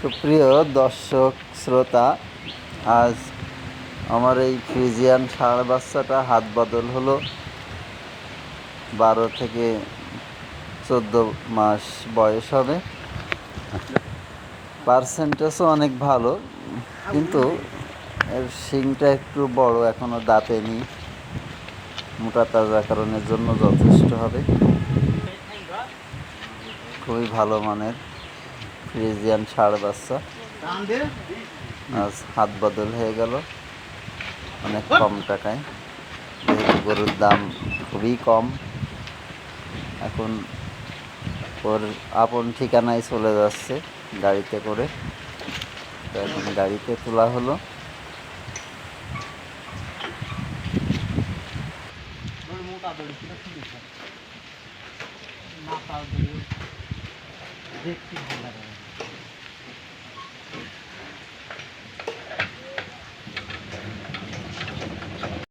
সুপ্রিয় দর্শক, শ্রোতা, আজ আমার এই ফ্রিজিয়ান ষাঁড় বাচ্চাটা হাত বদল হলো। বারো থেকে চোদ্দ মাস বয়স হবে। পার্সেন্টেজও অনেক ভালো, কিন্তু এর শিংটা একটু বড় এখনও দাঁতে নি মোটা তাজা কারণের জন্য যথেষ্ট হবে। খুবই ভালো মানের। ফ্রিজিয়ান ষাঁড় বাচ্চা। আজ হাত বদল হয়ে গেল। অনেক কম টাকায়। যেহেতু গরুর দাম খুবই কম। এখন ওর আপন ঠিকানায় চলে যাচ্ছে গাড়িতে করে। তো এখন গাড়িতে তোলা হলো। দেখতে ভালো লাগে।